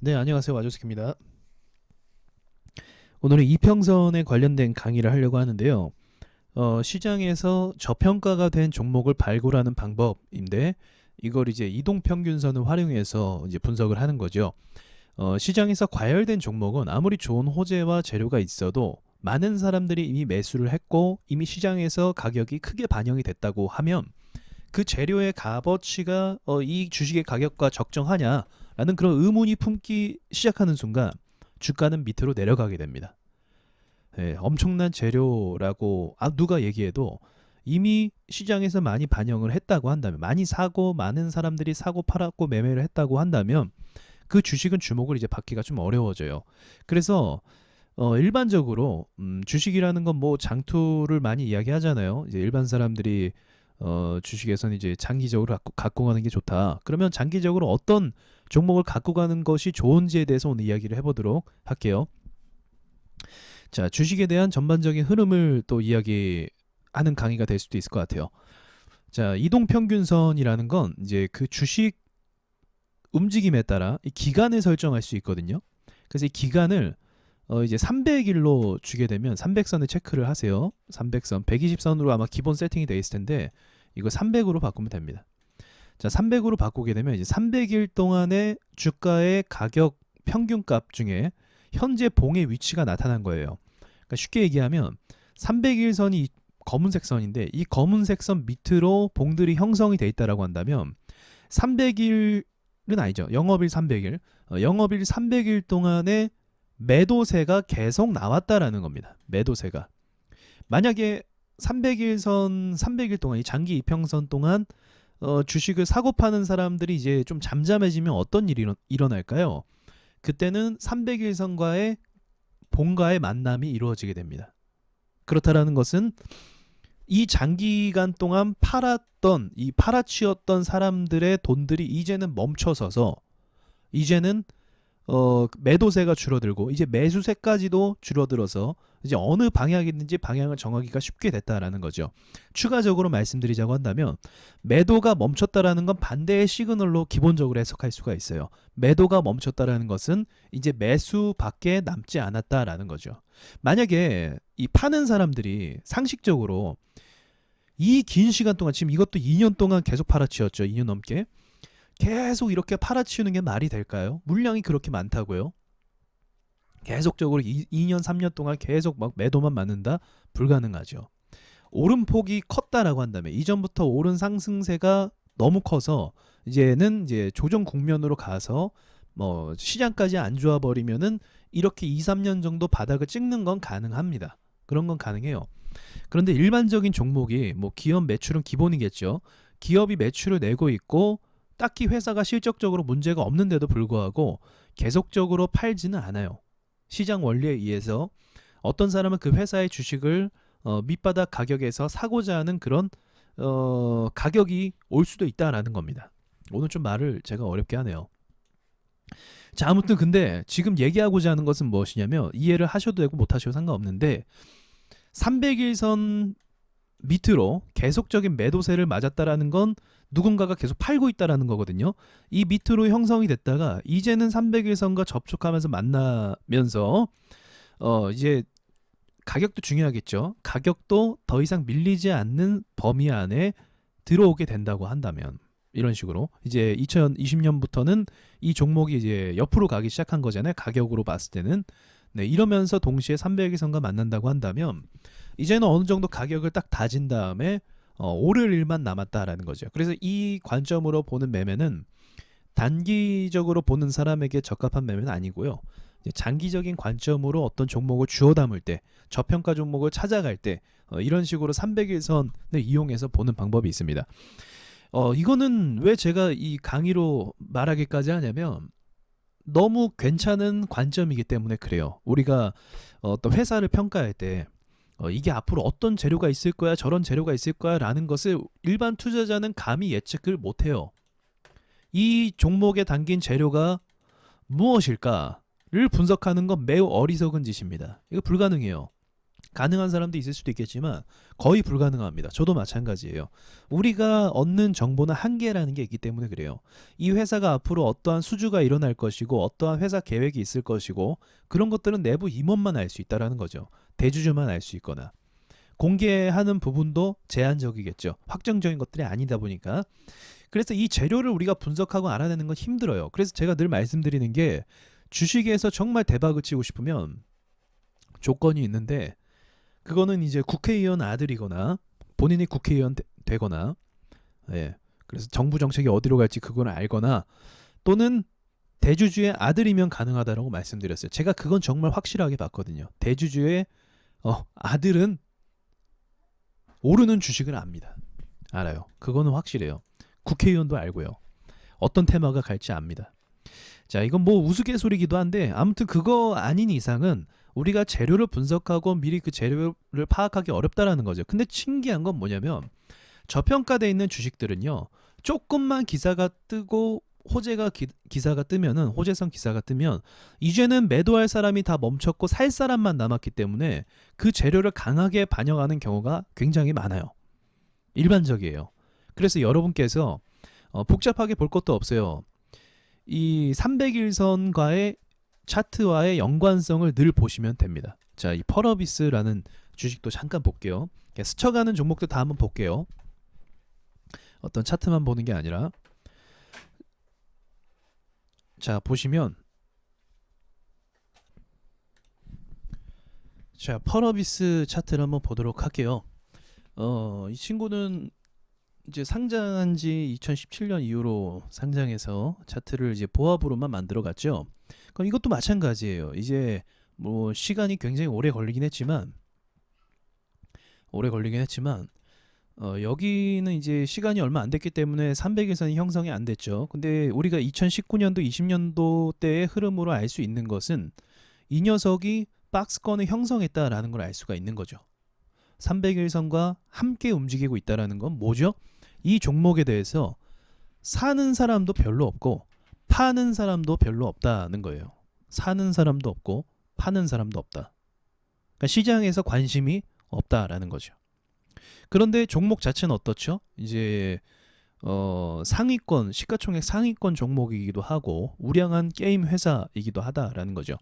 네, 안녕하세요. 와조스키입니다. 오늘은 이평선에 관련된 강의를 하려고 하는데요. 어, 시장에서 저평가가 된 종목을 발굴하는 방법인데 이걸 이제 이동평균선을 활용해서 이제 분석을 하는 거죠. 어, 시장에서 과열된 종목은 아무리 좋은 호재와 재료가 있어도 많은 사람들이 이미 매수를 했고 이미 시장에서 가격이 크게 반영이 됐다고 하면 그 재료의 값어치가 어, 이 주식의 가격과 적정하냐 라는 그런 의문이 품기 시작하는 순간 주가는 밑으로 내려가게 됩니다. 예, 엄청난 재료라고 아, 누가 얘기해도 이미 시장에서 많이 반영을 했다고 한다면 많이 사고 많은 사람들이 사고 팔았고 매매를 했다고 한다면 그 주식은 주목을 이제 받기가 좀 어려워져요. 그래서 어, 일반적으로 음, 주식이라는 건 뭐 장투를 많이 이야기하잖아요. 이제 일반 사람들이 어, 주식에서는 이제 장기적으로 갖고, 갖고 가는 게 좋다. 그러면 장기적으로 어떤 종목을 갖고 가는 것이 좋은지에 대해서 오늘 이야기를 해보도록 할게요. 자, 주식에 대한 전반적인 흐름을 또 이야기하는 강의가 될 수도 있을 것 같아요. 자, 이동 평균선이라는 건 이제 그 주식 움직임에 따라 이 기간을 설정할 수 있거든요. 그래서 이 기간을 어 이제 300일로 주게 되면 300선을 체크를 하세요. 300선, 120선으로 아마 기본 세팅이 되어 있을 텐데 이거 300으로 바꾸면 됩니다. 자, 300으로 바꾸게 되면 이제 300일 동안의 주가의 가격 평균값 중에 현재 봉의 위치가 나타난 거예요. 그러니까 쉽게 얘기하면 300일 선이 검은색 선인데 이 검은색 선 밑으로 봉들이 형성이 돼 있다라고 한다면 300일은 아니죠. 영업일 300일. 어, 영업일 300일 동안에 매도세가 계속 나왔다라는 겁니다. 매도세가. 만약에 300일 선 300일 동안 이 장기 이평선 동안 어, 주식을 사고 파는 사람들이 이제 좀 잠잠해지면 어떤 일이 일어, 일어 날까요? 그때는 300일 선과의 본가의 만남이 이루어지게 됩니다. 그렇다라는 것은 이 장기간 동안 팔았던 이 팔아치웠던 사람들의 돈들이 이제는 멈춰서서 이제는 어, 매도세가 줄어들고 이제 매수세까지도 줄어들어서 이제 어느 방향이든지 방향을 정하기가 쉽게 됐다라는 거죠. 추가적으로 말씀드리자고 한다면 매도가 멈췄다라는 건 반대의 시그널로 기본적으로 해석할 수가 있어요. 매도가 멈췄다라는 것은 이제 매수밖에 남지 않았다라는 거죠. 만약에 이 파는 사람들이 상식적으로 이 긴 시간 동안 지금 이것도 2년 동안 계속 팔아치웠죠. 2년 넘게. 계속 이렇게 팔아치우는 게 말이 될까요? 물량이 그렇게 많다고요? 계속적으로 2, 2년 3년 동안 계속 막 매도만 맞는다? 불가능하죠. 오름폭이 컸다라고 한다면 이전부터 오른 상승세가 너무 커서 이제는 이제 조정 국면으로 가서 뭐 시장까지 안 좋아 버리면은 이렇게 2, 3년 정도 바닥을 찍는 건 가능합니다. 그런 건 가능해요. 그런데 일반적인 종목이 뭐 기업 매출은 기본이겠죠. 기업이 매출을 내고 있고 딱히 회사가 실적적으로 문제가 없는데도 불구하고 계속적으로 팔지는 않아요. 시장 원리에 의해서 어떤 사람은 그 회사의 주식을 어, 밑바닥 가격에서 사고자 하는 그런 어, 가격이 올 수도 있다라는 겁니다. 오늘 좀 말을 제가 어렵게 하네요. 자, 아무튼 근데 지금 얘기하고자 하는 것은 무엇이냐면 이해를 하셔도 되고 못 하셔도 상관없는데 300일선 밑으로 계속적인 매도세를 맞았다라는 건 누군가가 계속 팔고 있다라는 거거든요. 이 밑으로 형성이 됐다가 이제는 300일선과 접촉하면서 만나면서 어 이제 가격도 중요하겠죠. 가격도 더 이상 밀리지 않는 범위 안에 들어오게 된다고 한다면 이런 식으로 이제 2020년부터는 이 종목이 이제 옆으로 가기 시작한 거잖아요. 가격으로 봤을 때는 네, 이러면서 동시에 300일선과 만난다고 한다면 이제는 어느 정도 가격을 딱 다진 다음에 어, 오를 일만 남았다라는 거죠. 그래서 이 관점으로 보는 매매는 단기적으로 보는 사람에게 적합한 매매는 아니고요. 장기적인 관점으로 어떤 종목을 주워 담을 때, 저평가 종목을 찾아갈 때 어, 이런 식으로 300일선을 이용해서 보는 방법이 있습니다. 어, 이거는 왜 제가 이 강의로 말하기까지 하냐면 너무 괜찮은 관점이기 때문에 그래요. 우리가 어떤 회사를 평가할 때 어, 이게 앞으로 어떤 재료가 있을 거야, 저런 재료가 있을 거야 라는 것을 일반 투자자는 감히 예측을 못 해요. 이 종목에 담긴 재료가 무엇일까를 분석하는 건 매우 어리석은 짓입니다. 이거 불가능해요. 가능한 사람도 있을 수도 있겠지만 거의 불가능합니다. 저도 마찬가지예요. 우리가 얻는 정보는 한계라는 게 있기 때문에 그래요. 이 회사가 앞으로 어떠한 수주가 일어날 것이고 어떠한 회사 계획이 있을 것이고 그런 것들은 내부 임원만 알 수 있다라는 거죠. 대주주만 알 수 있거나 공개하는 부분도 제한적이겠죠. 확정적인 것들이 아니다 보니까 그래서 이 재료를 우리가 분석하고 알아내는 건 힘들어요. 그래서 제가 늘 말씀드리는 게 주식에서 정말 대박을 치고 싶으면 조건이 있는데 그거는 이제 국회의원 아들이거나 본인이 국회의원 되- 되거나 예. 그래서 정부 정책이 어디로 갈지 그걸 알거나 또는 대주주의 아들이면 가능하다라고 말씀드렸어요. 제가 그건 정말 확실하게 봤거든요. 대주주의 어, 아들은 오르는 주식을 압니다. 알아요. 그거는 확실해요. 국회의원도 알고요. 어떤 테마가 갈지 압니다. 자, 이건 뭐 우스갯소리기도 한데 아무튼 그거 아닌 이상은 우리가 재료를 분석하고 미리 그 재료를 파악하기 어렵다라는 거죠. 근데 신기한 건 뭐냐면 저평가돼 있는 주식들은요. 조금만 기사가 뜨고 호재가 기, 기사가 뜨면은 호재성 기사가 뜨면 이제는 매도할 사람이 다 멈췄고 살 사람만 남았기 때문에 그 재료를 강하게 반영하는 경우가 굉장히 많아요. 일반적이에요. 그래서 여러분께서 어, 복잡하게 볼 것도 없어요. 이 300일선과의 차트와의 연관성을 늘 보시면 됩니다. 자, 이 펄어비스라는 주식도 잠깐 볼게요. 스쳐가는 종목도 다 한번 볼게요. 어떤 차트만 보는 게 아니라 자, 보시면 자, 펄어비스 차트를 한번 보도록 할게요. 어, 이 친구는 이제 상장한 지 2017년 이후로 상장해서 차트를 이제 보합으로만 만들어 갔죠. 그럼 이것도 마찬가지예요. 이제 뭐 시간이 굉장히 오래 걸리긴 했지만 오래 걸리긴 했지만 어, 여기는 이제 시간이 얼마 안 됐기 때문에 300일선이 형성이 안 됐죠. 근데 우리가 2019년도 20년도 때의 흐름으로 알 수 있는 것은 이 녀석이 박스권을 형성했다라는 걸 알 수가 있는 거죠. 300일선과 함께 움직이고 있다라는 건 뭐죠? 이 종목에 대해서 사는 사람도 별로 없고 파는 사람도 별로 없다는 거예요. 사는 사람도 없고 파는 사람도 없다. 그러니까 시장에서 관심이 없다라는 거죠. 그런데 종목 자체는 어떻죠? 이제 어, 상위권 시가총액 상위권 종목이기도 하고 우량한 게임 회사이기도 하다라는 거죠.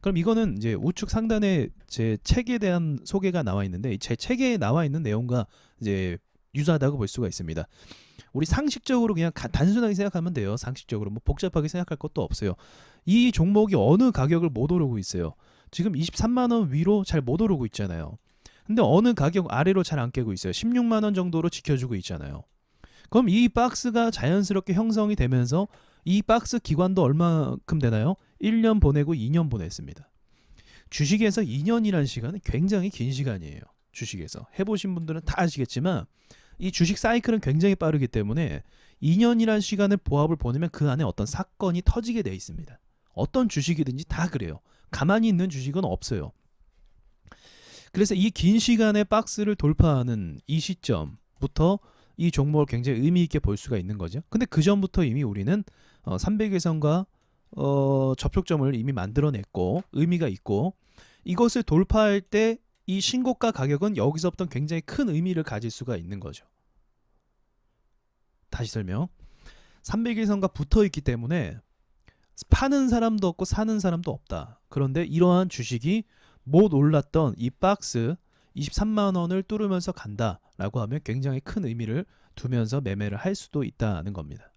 그럼 이거는 이제 우측 상단에 제 책에 대한 소개가 나와 있는데 제 책에 나와 있는 내용과 이제 유사하다고 볼 수가 있습니다. 우리 상식적으로 그냥 가- 단순하게 생각하면 돼요. 상식적으로 뭐 복잡하게 생각할 것도 없어요. 이 종목이 어느 가격을 못 오르고 있어요. 지금 23만 원 위로 잘 못 오르고 있잖아요. 근데 어느 가격 아래로 잘 안 깨고 있어요. 16만 원 정도로 지켜주고 있잖아요. 그럼 이 박스가 자연스럽게 형성이 되면서 이 박스 기관도 얼마큼 되나요? 1년 보내고 2년 보냈습니다. 주식에서 2년이라는 시간은 굉장히 긴 시간이에요. 주식에서 해보신 분들은 다 아시겠지만 이 주식 사이클은 굉장히 빠르기 때문에 2년이라는 시간을 보합을 보내면 그 안에 어떤 사건이 터지게 돼 있습니다. 어떤 주식이든지 다 그래요. 가만히 있는 주식은 없어요. 그래서 이 긴 시간의 박스를 돌파하는 이 시점부터 이 종목을 굉장히 의미 있게 볼 수가 있는 거죠. 근데 그 전부터 이미 우리는 어, 300일선과 어, 접촉점을 이미 만들어냈고 의미가 있고 이것을 돌파할 때 이 신고가 가격은 여기서부터 굉장히 큰 의미를 가질 수가 있는 거죠. 다시 설명. 300일선과 붙어 있기 때문에 파는 사람도 없고 사는 사람도 없다. 그런데 이러한 주식이 못 올랐던 이 박스 23만 원을 뚫으면서 간다라고 하면 굉장히 큰 의미를 두면서 매매를 할 수도 있다는 겁니다.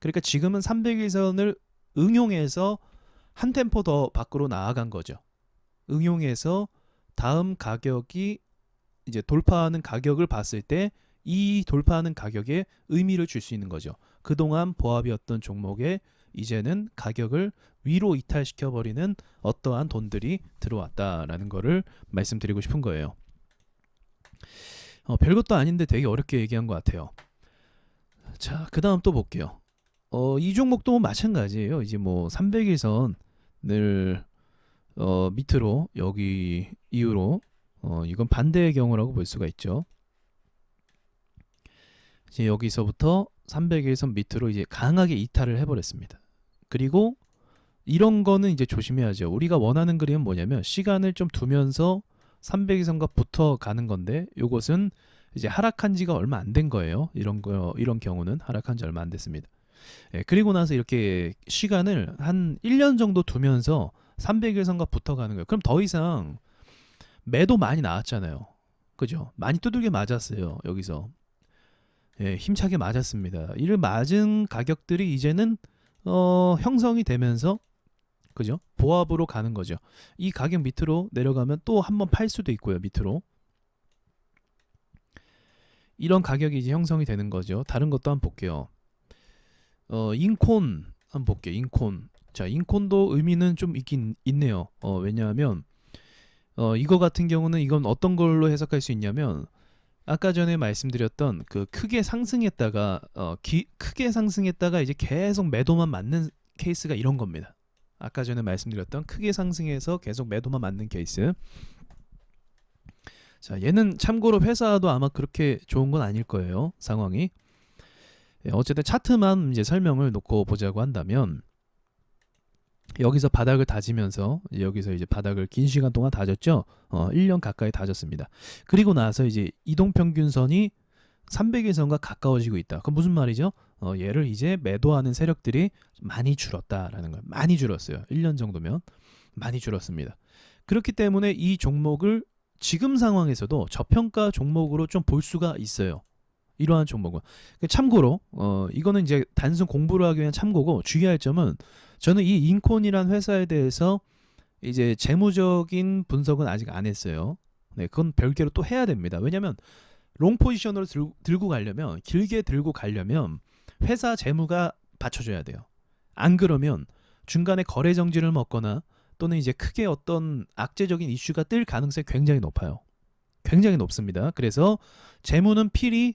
그러니까 지금은 300일선을 응용해서 한 템포 더 밖으로 나아간 거죠. 응용해서 다음 가격이 이제 돌파하는 가격을 봤을 때 이 돌파하는 가격에 의미를 줄 수 있는 거죠. 그동안 보합이었던 종목에 이제는 가격을 위로 이탈시켜 버리는 어떠한 돈들이 들어왔다라는 거를 말씀드리고 싶은 거예요. 어, 별것도 아닌데 되게 어렵게 얘기한 것 같아요. 자, 그 다음 또 볼게요. 어, 이 종목도 뭐 마찬가지예요. 이제 뭐 300일선을 어, 밑으로 여기 이후로 어, 이건 반대의 경우라고 볼 수가 있죠. 이제 여기서부터 300일선 밑으로 이제 강하게 이탈을 해버렸습니다. 그리고 이런 거는 이제 조심해야죠. 우리가 원하는 그림은 뭐냐면 시간을 좀 두면서 300일선가부터 가는 건데 요것은 이제 하락한 지가 얼마 안 된 거예요. 이런 거 이런 경우는 하락한 지 얼마 안 됐습니다. 예, 그리고 나서 이렇게 시간을 한 1년 정도 두면서 300일선가부터 가는 거예요. 그럼 더 이상 매도 많이 나왔잖아요. 그죠? 많이 두들겨 맞았어요. 여기서. 예, 힘차게 맞았습니다. 이를 맞은 가격들이 이제는 어, 형성이 되면서 그죠? 보합으로 가는 거죠. 이 가격 밑으로 내려가면 또 한 번 팔 수도 있고요. 밑으로. 이런 가격이 이제 형성이 되는 거죠. 다른 것도 한번 볼게요. 어, 인콘 한번 볼게요. 인콘. 자, 인콘도 의미는 좀 있긴 있네요. 어, 왜냐하면 어, 이거 같은 경우는 이건 어떤 걸로 해석할 수 있냐면 아까 전에 말씀드렸던 그 크게 상승했다가 어, 기, 크게 상승했다가 이제 계속 매도만 맞는 케이스가 이런 겁니다. 아까 전에 말씀드렸던 크게 상승해서 계속 매도만 맞는 케이스. 자, 얘는 참고로 회사도 아마 그렇게 좋은 건 아닐 거예요. 상황이. 예, 어쨌든 차트만 이제 설명을 놓고 보자고 한다면 여기서 바닥을 다지면서 여기서 이제 바닥을 긴 시간 동안 다졌죠. 어, 1년 가까이 다졌습니다. 그리고 나서 이제 이동 평균선이 300일선과 가까워지고 있다. 그럼 무슨 말이죠? 어, 얘를 이제 매도하는 세력들이 많이 줄었다라는 거예요. 많이 줄었어요. 1년 정도면 많이 줄었습니다. 그렇기 때문에 이 종목을 지금 상황에서도 저평가 종목으로 좀 볼 수가 있어요. 이러한 종목은 참고로 어 이거는 이제 단순 공부를 하기 위한 참고고 주의할 점은 저는 이 인콘이란 회사에 대해서 이제 재무적인 분석은 아직 안 했어요. 네, 그건 별개로 또 해야 됩니다. 왜냐하면 롱 포지션으로 들, 들고 가려면 길게 들고 가려면 회사 재무가 받쳐줘야 돼요. 안 그러면 중간에 거래 정지를 먹거나 또는 이제 크게 어떤 악재적인 이슈가 뜰 가능성이 굉장히 높아요. 굉장히 높습니다. 그래서 재무는 필히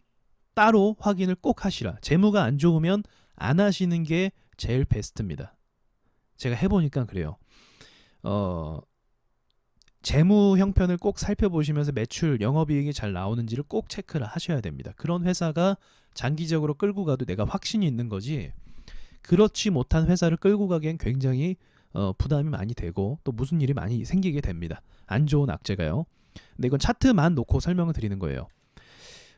따로 확인을 꼭 하시라. 재무가 안 좋으면 안 하시는 게 제일 베스트입니다. 제가 해보니까 그래요. 어, 재무 형편을 꼭 살펴보시면서 매출, 영업이익이 잘 나오는지를 꼭 체크를 하셔야 됩니다. 그런 회사가 장기적으로 끌고 가도 내가 확신이 있는 거지. 그렇지 못한 회사를 끌고 가기엔 굉장히 어, 부담이 많이 되고 또 무슨 일이 많이 생기게 됩니다. 안 좋은 악재가요. 근데 이건 차트만 놓고 설명을 드리는 거예요.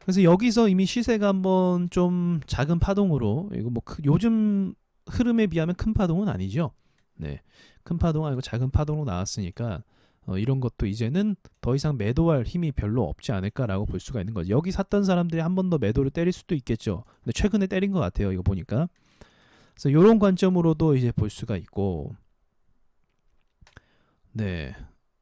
그래서 여기서 이미 시세가 한번 좀 작은 파동으로 이거 뭐 크, 요즘 흐름에 비하면 큰 파동은 아니죠. 네, 큰 파동 아니고 작은 파동으로 나왔으니까 어, 이런 것도 이제는 더 이상 매도할 힘이 별로 없지 않을까라고 볼 수가 있는 거죠. 여기 샀던 사람들이 한 번 더 매도를 때릴 수도 있겠죠. 근데 최근에 때린 것 같아요. 이거 보니까. 그래서 이런 관점으로도 이제 볼 수가 있고, 네,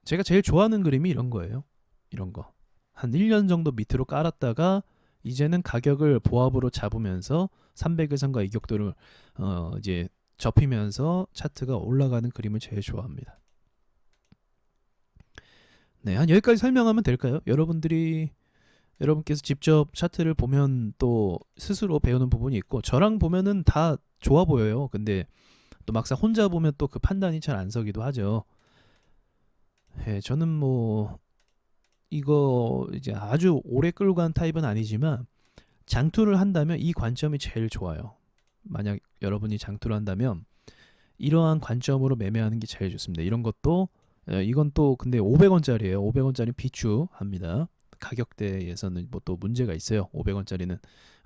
제가 제일 좋아하는 그림이 이런 거예요. 이런 거. 한 1년 정도 밑으로 깔았다가 이제는 가격을 보합으로 잡으면서 300일선과 이격도를 어 이제 접히면서 차트가 올라가는 그림을 제일 좋아합니다. 네, 한 여기까지 설명하면 될까요? 여러분들이 여러분께서 직접 차트를 보면 또 스스로 배우는 부분이 있고 저랑 보면은 다 좋아 보여요. 근데 또 막상 혼자 보면 또 그 판단이 잘 안 서기도 하죠. 예, 저는 뭐 이거 이제 아주 오래 끌고 간 타입은 아니지만 장투를 한다면 이 관점이 제일 좋아요. 만약 여러분이 장투를 한다면 이러한 관점으로 매매하는 게 제일 좋습니다. 이런 것도 예, 이건 또 근데 500원짜리예요. 500원짜리 비추합니다. 가격대에서는 뭐 또 문제가 있어요. 500원짜리는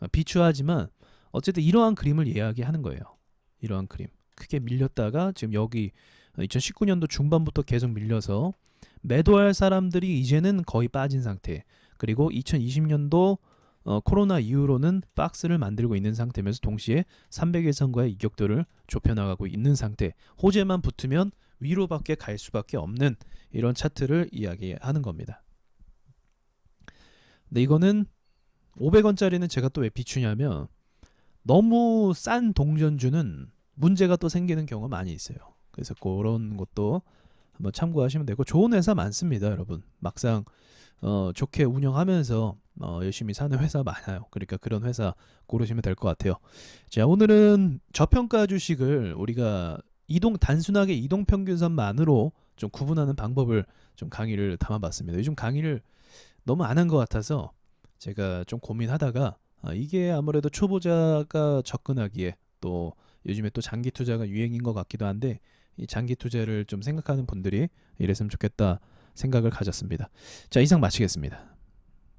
어, 비추하지만 어쨌든 이러한 그림을 이야기하는 거예요. 이러한 그림. 크게 밀렸다가 지금 여기 2019년도 중반부터 계속 밀려서 매도할 사람들이 이제는 거의 빠진 상태. 그리고 2020년도 어, 코로나 이후로는 박스를 만들고 있는 상태면서 동시에 300일 선과의 이격도를 좁혀나가고 있는 상태. 호재만 붙으면 위로밖에 갈 수밖에 없는 이런 차트를 이야기하는 겁니다. 근데 이거는 500원짜리는 제가 또 왜 비추냐면 너무 싼 동전주는 문제가 또 생기는 경우가 많이 있어요. 그래서 그런 것도 한번 참고하시면 되고 좋은 회사 많습니다, 여러분. 막상 어, 좋게 운영하면서 어, 열심히 사는 회사 많아요. 그러니까 그런 회사 고르시면 될 것 같아요. 자, 오늘은 저평가 주식을 우리가 이동 단순하게 이동 평균선만으로 좀 구분하는 방법을 좀 강의를 담아봤습니다. 요즘 강의를 너무 안 한 것 같아서 제가 좀 고민하다가 아, 이게 아무래도 초보자가 접근하기에 또 요즘에 또 장기 투자가 유행인 것 같기도 한데 이 장기 투자를 좀 생각하는 분들이 이랬으면 좋겠다 생각을 가졌습니다. 자, 이상 마치겠습니다.